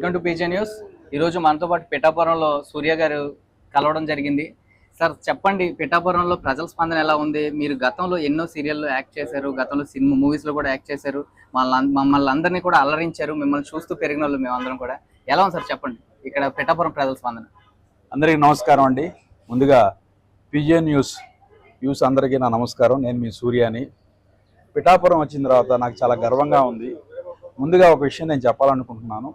Welcome to PJ news. ఈరోజు మనతో పాటు పిఠాపురంలో సూర్య గారు కలవడం జరిగింది. సార్ చెప్పండి పిఠాపురంలో ప్రజల స్పందన ఎలా ఉంది? మీరు గతంలో ఎన్నో సీరియల్లో యాక్ట్ చేశారు గతంలో సినిమా మూవీస్లో కూడా యాక్ట్ చేశారు. మమ్మల్ని మమ్మల్ని అందరినీ కూడా అలరించారు మిమ్మల్ని చూస్తూ పెరిగిన వాళ్ళు మేమందరం కూడా. ఎలా ఉంది సార్ చెప్పండి? ఇక్కడ పిఠాపురం ప్రజల స్పందన. అందరికీ నమస్కారం అండి. ముందుగా పిజే న్యూస్ న్యూస్ అందరికీ నా నమస్కారం. నేను మీ సూర్యాని. పిఠాపురం వచ్చిన తర్వాత నాకు చాలా గర్వంగా ఉంది. ముందుగా ఒక విషయం నేను చెప్పాలనుకుంటున్నాను.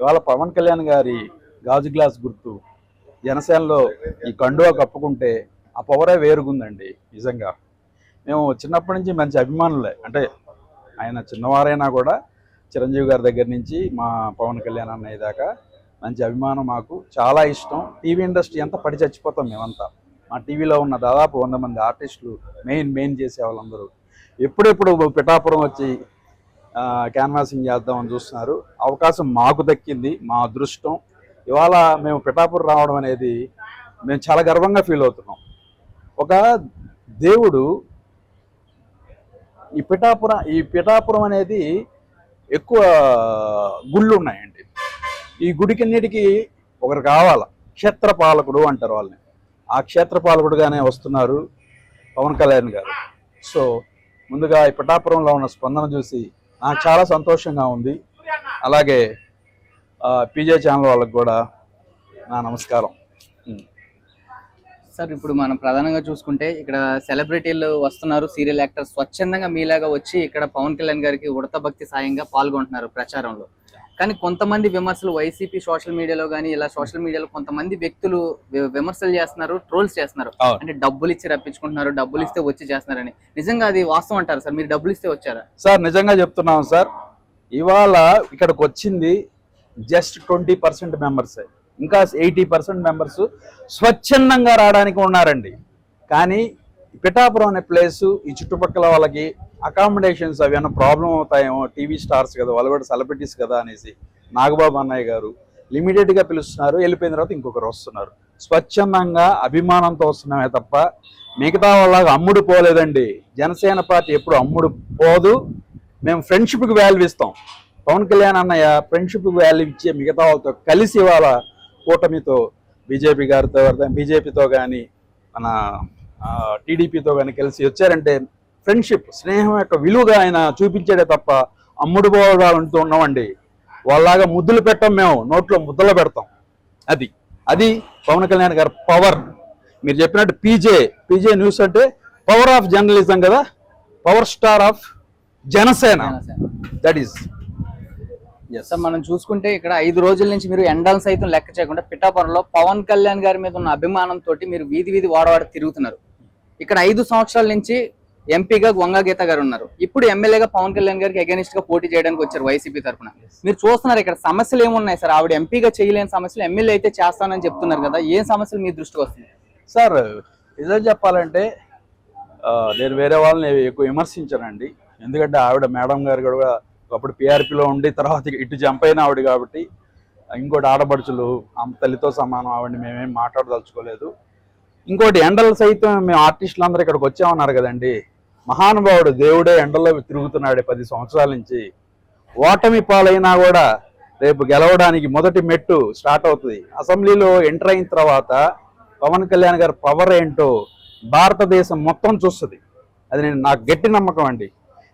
ఇవాళ పవన్ కళ్యాణ్ గారి గాజు గ్లాస్ గుర్తు జనసేనలో ఈ కండువా కప్పుకుంటే ఆ పవరే వేరుగుందండి నిజంగా. మేము చిన్నప్పటి నుంచి మంచి అభిమానులే. అంటే ఆయన చిన్నవారైనా కూడా చిరంజీవి గారి దగ్గర నుంచి మా పవన్ కళ్యాణ్ అన్నయ్య దాకా మంచి అభిమానం మాకు చాలా ఇష్టం. టీవీ ఇండస్ట్రీ అంతా పడి చచ్చిపోతాం మేమంతా. మా టీవీలో ఉన్న దాదాపు వంద మంది ఆర్టిస్టులు మెయిన్ మెయిన్ చేసే వాళ్ళందరూ ఎప్పుడెప్పుడు పిఠాపురం వచ్చి క్యాన్వాసింగ్ చేద్దామని చూస్తున్నారు. అవకాశం మాకు దక్కింది మా అదృష్టం. ఇవాళ మేము పిఠాపురం రావడం అనేది మేము చాలా గర్వంగా ఫీల్ అవుతున్నాం. ఒక దేవుడు ఈ పిఠాపురం ఈ పిఠాపురం అనేది ఎక్కువ గుళ్ళు ఉన్నాయండి. ఈ గుడికిన్నిటికి ఒకరు కావాల క్షేత్రపాలకుడు అంటారు వాళ్ళని. ఆ క్షేత్రపాలకుడుగానే వస్తున్నారు పవన్ కళ్యాణ్ గారు. సో ముందుగా ఈ పిఠాపురంలో ఉన్న స్పందన చూసి నాకు చాలా సంతోషంగా ఉంది. అలాగే పీజే ఛానల్ వాళ్ళకి కూడా నా నమస్కారం. సార్ ఇప్పుడు మనం ప్రధానంగా చూసుకుంటే ఇక్కడ సెలబ్రిటీలు వస్తున్నారు సీరియల్ యాక్టర్స్ స్వచ్ఛందంగా మీలాగా వచ్చి ఇక్కడ పవన్ కళ్యాణ్ గారికి ఉడత భక్తి సాయంగా పాల్గొంటున్నారు ప్రచారంలో. కానీ కొంతమంది విమర్శలు వైసీపీ సోషల్ మీడియాలో కానీ ఇలా సోషల్ మీడియాలో కొంతమంది వ్యక్తులు విమర్శలు చేస్తున్నారు ట్రోల్స్ చేస్తున్నారు. అంటే డబ్బులు ఇచ్చి రప్పించుకుంటున్నారు డబ్బులు ఇస్తే వచ్చి చేస్తున్నారని. నిజంగా అది వాస్తవం అంటారు సార్? మీరు డబ్బులు ఇస్తే వచ్చారా? సార్ నిజంగా చెప్తున్నాం సార్. ఇవాళ ఇక్కడికి వచ్చింది జస్ట్ ట్వంటీ పర్సెంట్ మెంబర్స్. ఇంకా ఎయిటీ పర్సెంట్ మెంబర్స్ స్వచ్ఛందంగా రావడానికి ఉన్నారండి. కానీ పిఠాపురం అనే ప్లేస్ ఈ చుట్టుపక్కల వాళ్ళకి అకామిడేషన్స్ అవి ఏమైనా ప్రాబ్లం అవుతాయేమో టీవీ స్టార్స్ కదా వాళ్ళు కూడా సెలబ్రిటీస్ కదా అనేసి నాగబాబు అన్నయ్య గారు లిమిటెడ్గా పిలుస్తున్నారు. వెళ్ళిపోయిన తర్వాత ఇంకొకరు వస్తున్నారు. స్వచ్ఛందంగా అభిమానంతో వస్తున్నామే తప్ప మిగతా వాళ్ళగా అమ్ముడు పోలేదండి. జనసేన పార్టీ ఎప్పుడు అమ్ముడు పోదు. మేము ఫ్రెండ్షిప్కి వాల్యూ ఇస్తాం. పవన్ కళ్యాణ్ అన్నయ్య ఫ్రెండ్షిప్కి వాల్యూ ఇచ్చే మిగతా వాళ్ళతో కలిసి ఇవాళ కూటమితో బీజేపీ గారితో బీజేపీతో కానీ మన టీడీపీతో కానీ కలిసి వచ్చారంటే ఫ్రెండ్షిప్ స్నేహం యొక్క విలువగా ఆయన చూపించాడే తప్ప అమ్ముడు పోవాలంటూ ఉన్నామండి. వాళ్ళలాగా ముద్దులు పెట్టం మేము నోట్లో ముద్దలు పెడతాం. అది అది పవన్ కళ్యాణ్ గారి పవర్ మీరు చెప్పినట్టు పీజే పీజే న్యూస్ అంటే పవర్ ఆఫ్ జర్నలిజం కదా? Power star of Janasena. That is sir మనం చూసుకుంటే ఇక్కడ ఐదు రోజుల నుంచి మీరు ఎండలు సైతం లెక్క చేయకుండా పిఠాపురంలో పవన్ కళ్యాణ్ గారి మీద ఉన్న అభిమానంతో మీరు వీధి వీధి వాడవాడ తిరుగుతున్నారు. ఇక్కడ ఐదు సంవత్సరాల నుంచి ఎంపీగా వంగ గీత గారు ఉన్నారు ఇప్పుడు ఎమ్మెల్యేగా పవన్ కళ్యాణ్ గారికి అగేనిస్ట్గా పోటీ చేయడానికి వచ్చారు వైసీపీ తరఫున మీరు చూస్తున్నారు ఇక్కడ సమస్యలు ఏమున్నాయి సార్? ఆవిడ ఎంపీగా చేయలేని సమస్యలు ఎమ్మెల్యే అయితే చేస్తానని చెప్తున్నారు కదా ఏ సమస్యలు మీ దృష్టికి వస్తుంది సార్ నిజం చెప్పాలంటే నేను వేరే వాళ్ళని ఎక్కువ విమర్శించానండి. ఎందుకంటే ఆవిడ మేడం గారు కూడా ఒకప్పుడు పీఆర్పీలో ఉండి తర్వాత ఇటు జంప్ అయిన ఆవిడ కాబట్టి ఇంకోటి ఆడపడుచులు ఆమె తల్లితో సమానం ఆవిడని మేమేం మాట్లాడదలుచుకోలేదు. ఇంకోటి ఎండలు సైతం మేము ఆర్టిస్టులు అందరూ ఇక్కడికి వచ్చామన్నారు కదండి. మహానుభావుడు దేవుడే ఎండలో తిరుగుతున్నాడే పది సంవత్సరాల నుంచి. ఓటమి పాలైనా కూడా రేపు గెలవడానికి మొదటి మెట్టు స్టార్ట్ అవుతుంది. అసెంబ్లీలో ఎంటర్ అయిన తర్వాత పవన్ కళ్యాణ్ గారి పవర్ ఏంటో భారతదేశం మొత్తం చూస్తుంది. అది నేను నాకు గట్టి నమ్మకం అండి.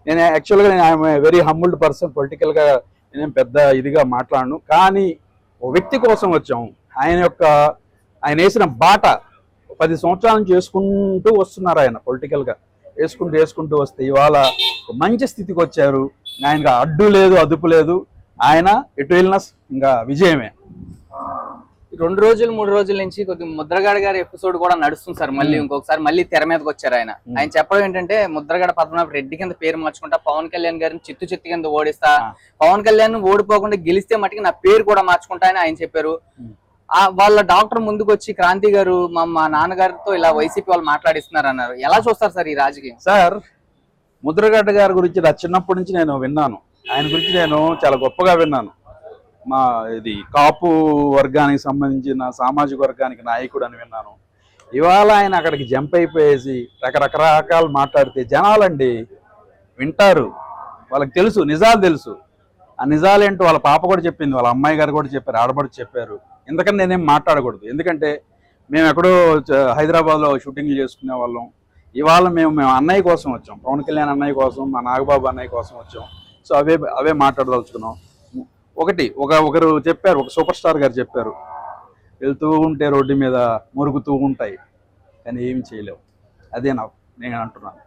నేను యాక్చువల్గా నేను ఐఎమ్ వెరీ హంబుల్డ్ పర్సన్ పొలిటికల్గా నేనేం పెద్ద ఇదిగా మాట్లాడను. కానీ ఓ వ్యక్తి కోసం వచ్చాము ఆయన యొక్క ఆయన వేసిన బాట పది సంవత్సరాల నుంచి వస్తున్నారు ఆయన పొలిటికల్గా. వేసుకుంటూ వేసుకుంటూ వస్తే ఇవాళ మంచి స్థితికి వచ్చారు. ఆయనకు అడ్డు లేదు అదుపు లేదు. ఆయన ఎటు వెళ్ళినా ఇంకా విజయమే. రెండు రోజులు మూడు రోజుల నుంచి కొద్దిగా ముద్రగడ గారి ఎపిసోడ్ కూడా నడుస్తుంది సార్ మళ్ళీ ఇంకొకసారి మళ్ళీ తెర మీదకి వచ్చారు ఆయన. ఆయన చెప్పడం ఏంటంటే ముద్రగడ పద్మనాభ రెడ్డి కింద పేరు మార్చుకుంటా పవన్ కళ్యాణ్ గారిని చిత్తు చిత్తు కింద ఓడిస్తా. పవన్ కళ్యాణ్ ఓడిపోకుండా గెలిస్తే మటుకు నా పేరు కూడా మార్చుకుంటా అని ఆయన చెప్పారు. వాళ్ళ డాక్టర్ ముందుకు వచ్చి క్రాంతి గారు మా మా నాన్నగారితో ఇలా వైసీపీ వాళ్ళు మాట్లాడిస్తున్నారు అన్నారు ఎలా చూస్తారు సార్ ఈ రాజకీయం? సార్ ముద్రగడ్డ గారి గురించి నా చిన్నప్పటి నుంచి నేను విన్నాను. ఆయన గురించి నేను చాలా గొప్పగా విన్నాను. మా ఇది కాపు వర్గానికి సంబంధించిన సామాజిక వర్గానికి నాయకుడు అని విన్నాను. ఇవాళ ఆయన అక్కడికి జంప్ అయిపోయేసి రకరకరకాలు మాట్లాడితే జనాలండి వింటారు. వాళ్ళకి తెలుసు నిజాలు తెలుసు. ఆ నిజాలేంటో వాళ్ళ పాప కూడా చెప్పింది వాళ్ళ అమ్మాయి గారు కూడా చెప్పారు ఆడబడి చెప్పారు. ఎందుకని నేనేం మాట్లాడకూడదు. ఎందుకంటే మేము ఎక్కడో చ- హైదరాబాద్లో షూటింగ్లు చేసుకునే వాళ్ళం. ఇవాళ మేము మేము అన్నయ్య కోసం వచ్చాం. పవన్ కళ్యాణ్ అన్నయ్య కోసం మా నాగబాబు అన్నయ్య కోసం వచ్చాం. సో అవే అవే మాట్లాడదలుచుకున్నాం. ఒకటి ఒక ఒకరు చెప్పారు ఒక సూపర్ స్టార్ గారు చెప్పారు. వెళ్తూ ఉంటే రోడ్డు మీద మురుగుతూ ఉంటాయి. కానీ ఏమి చేయలేవు. అదే నా నేను అంటున్నాను.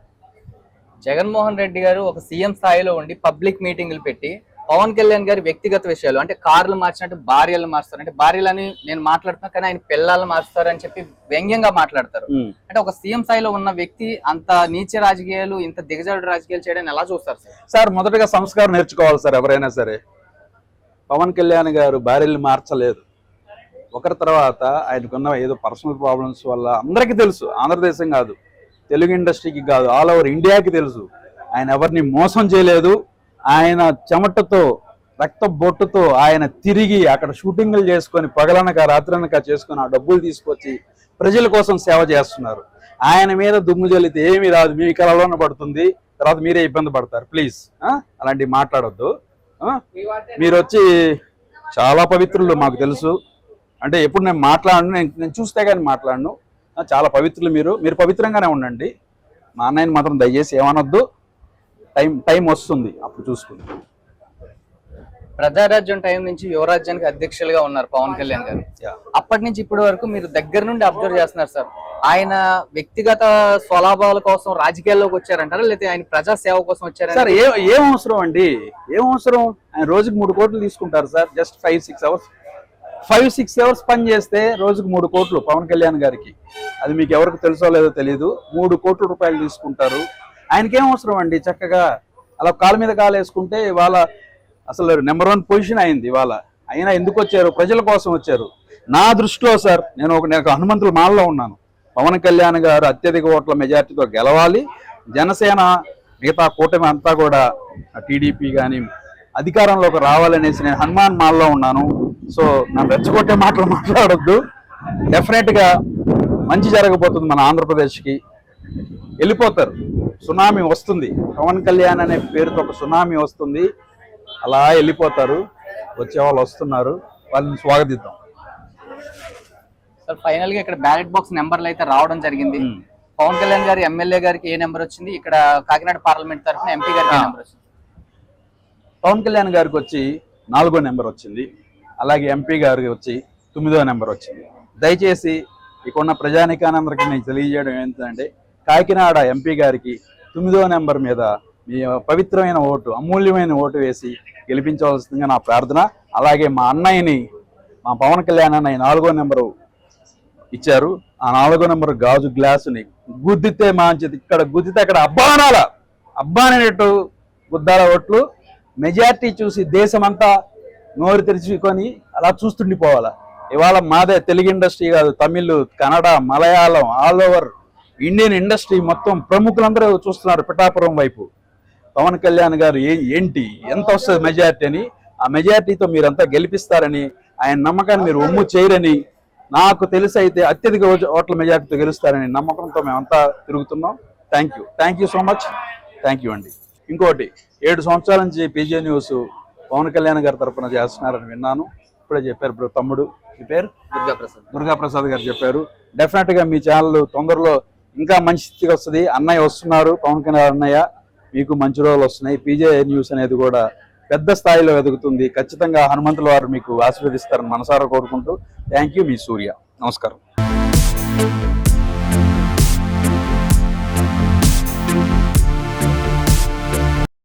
జగన్మోహన్ రెడ్డి గారు ఒక సీఎం స్థాయిలో ఉండి పబ్లిక్ మీటింగులు పెట్టి పవన్ కళ్యాణ్ గారి వ్యక్తిగత విషయాలు అంటే కార్లు మార్చినట్టు భార్యలు మారుస్తారు. అంటే భార్యలని నేను మాట్లాడుతున్నా కానీ ఆయన పిల్లలు మారుస్తారు అని చెప్పి వ్యంగ్యంగా మాట్లాడతారు. అంటే ఒక సీఎం స్థాయిలో ఉన్న వ్యక్తి అంత నీచ రాజకీయాలు ఇంత దిగజాడు రాజకీయాలు చేయడానికి ఎలా చూస్తారు సార్? సార్ మొదటగా సంస్కారం నేర్చుకోవాలి సార్ ఎవరైనా సరే. పవన్ కళ్యాణ్ గారు భార్యలు మార్చలేదు. ఒకరి తర్వాత ఆయనకున్న ఏదో పర్సనల్ ప్రాబ్లమ్స్ వల్ల అందరికీ తెలుసు. ఆంధ్రదేశం కాదు తెలుగు ఇండస్ట్రీకి కాదు ఆల్ ఓవర్ ఇండియాకి తెలుసు. ఆయన ఎవరిని మోసం చేయలేదు. ఆయన చెమటతో రక్త బొట్టుతో ఆయన తిరిగి అక్కడ షూటింగ్లు చేసుకొని పగలనక రాత్రనక చేసుకొని ఆ డబ్బులు తీసుకొచ్చి ప్రజల కోసం సేవ చేస్తున్నారు. ఆయన మీద దుమ్ము జల్లితే ఏమీ రాదు మీ కలలోన పడుతుంది తర్వాత మీరే ఇబ్బంది పడతారు. ప్లీజ్ అలాంటివి మాట్లాడొద్దు. మీరు వచ్చి చాలా పవిత్రులు మాకు తెలుసు. అంటే ఎప్పుడు నేను మాట్లాడను నేను నేను చూస్తే కానీ మాట్లాడను. చాలా పవిత్రులు మీరు. మీరు పవిత్రంగానే ఉండండి. మా అన్నయ్యని మాత్రం దయచేసి ఏమనొద్దు. టైం టైం వస్తుంది అప్పుడు చూసుకుందాం. ప్రజారాజ్యం టైం నుంచి యువరాజ్యానికి అధ్యక్షులుగా ఉన్నారు పవన్ కళ్యాణ్ గారు. అప్పటి నుంచి ఇప్పటి వరకు మీరు దగ్గర నుండి అబ్జర్వ్ చేస్తున్నారు సార్. ఆయన వ్యక్తిగత స్వలాభాల కోసం రాజకీయాల్లోకి వచ్చారంటారా? లేకపోతే ఆయన ప్రజా సేవ కోసం వచ్చారంటారా సార్ ఏ ఏం అవసరం అండి? ఏం అవసరం? ఆయన రోజుకి మూడు కోట్లు తీసుకుంటారు sir just five six hours five six hours పని చేస్తే రోజుకు మూడు కోట్లు పవన్ కళ్యాణ్ గారికి. అది మీకు ఎవరికి తెలుసో లేదో తెలియదు మూడు కోట్ల రూపాయలు తీసుకుంటారు. ఆయనకేం అవసరం అండి? చక్కగా అలా కాలు మీద కాలు వేసుకుంటే ఇవాళ అసలు నెంబర్ వన్ పొజిషన్ అయింది ఇవాళ. అయినా ఎందుకు వచ్చారు? ప్రజల కోసం వచ్చారు. నా దృష్టిలో సార్ నేను ఒక నేను హనుమంతుల మాలలో ఉన్నాను. పవన్ కళ్యాణ్ గారు అత్యధిక ఓట్ల మెజార్టీతో గెలవాలి. జనసేన మిగతా కూటమి అంతా కూడా టీడీపీ కానీ అధికారంలోకి రావాలనేసి నేను హనుమాన్ మాల్లో ఉన్నాను. సో నన్ను రెచ్చగొట్టే మాటలు మాట్లాడొద్దు. డెఫినెట్గా మంచి జరగబోతుంది మన ఆంధ్రప్రదేశ్కి. వెళ్ళిపోతారు. సునామీ వస్తుంది. పవన్ కళ్యాణ్ అనే పేరుతో ఒక సునామీ వస్తుంది. అలా వెళ్ళిపోతారు. వచ్చే వాళ్ళు వస్తున్నారు. వాళ్ళని స్వాగతిద్దాం. సార్ ఫైనల్గా ఇక్కడ బ్యాలెట్ బాక్స్ నెంబర్లు అయితే రావడం జరిగింది. పవన్ కళ్యాణ్ గారి ఎమ్మెల్యే గారికి ఏ నెంబర్ వచ్చింది? ఇక్కడ కాకినాడ పార్లమెంట్ తరఫున ఎంపీ గారికి. నెంబర్ వచ్చింది? పవన్ కళ్యాణ్ గారికి వచ్చి నాలుగో నెంబర్ వచ్చింది. అలాగే ఎంపీ గారికి వచ్చి తొమ్మిదో నెంబర్ వచ్చింది. దయచేసి ఇక్కడున్న ప్రజానికానందరికీ నేను తెలియజేయడం ఏంటంటే కాకినాడ ఎంపీ గారికి తొమ్మిదో నెంబర్ మీద మీ పవిత్రమైన ఓటు అమూల్యమైన ఓటు వేసి గెలిపించవలసిందిగా నా ప్రార్థన. అలాగే మా అన్నయ్యని మా పవన్ కళ్యాణ్ అన్నయ్య నాలుగో నెంబరు ఇచ్చారు. ఆ నాలుగో నెంబర్ గాజు గ్లాసుని గుద్దితే మంచిది. ఇక్కడ గుద్దితే అక్కడ అబ్బానాల అబ్బానేటట్టు గుద్దాల ఓట్లు. మెజార్టీ చూసి దేశమంతా నోరు తెరుచుకొని అలా చూస్తుండిపోవాలా. ఇవాళ మాదే తెలుగు ఇండస్ట్రీ కాదు Tamil Kannada Malayalam all over Indian industry మొత్తం ప్రముఖులందరూ చూస్తున్నారు పిఠాపురం వైపు. పవన్ కళ్యాణ్ గారు ఏ ఏంటి? ఎంత వస్తుంది మెజార్టీ అని? ఆ మెజార్టీతో మీరంతా గెలిపిస్తారని ఆయన నమ్మకాన్ని మీరు ఒమ్ము చేయరని నాకు తెలిసి అయితే అత్యధిక ఓట్ల- మెజార్టీతో గెలుస్తారని నమ్మకంతో మేమంతా తిరుగుతున్నాం. Thank you thank you so much thank you అండి. ఇంకోటి ఏడు సంవత్సరాల నుంచి పీజే న్యూస్ పవన్ కళ్యాణ్ గారి తరపున చేస్తున్నారని విన్నాను. ఇప్పుడే చెప్పారు బ్రో తమ్ముడు. మీ పేరు? దుర్గా ప్రసాద్ దుర్గా ప్రసాద్ గారు చెప్పారు. డెఫినెట్గా మీ ఛానల్ తొందరలో ఇంకా మంచి స్థితికి వస్తుంది. అన్నయ్య వస్తున్నారు పవన్ కళ్యాణ్ అన్నయ్య. మీకు మంచి రోజులు వస్తున్నాయి. పీజే న్యూస్ అనేది కూడా పెద్ద స్థాయిలో ఎదుగుతుంది ఖచ్చితంగా హనుమంతుల వారు మీకు ఆశీర్వదిస్తారని మనసారా కోరుకుంటూ. థ్యాంక్ యూ మీ సూర్య. నమస్కారం.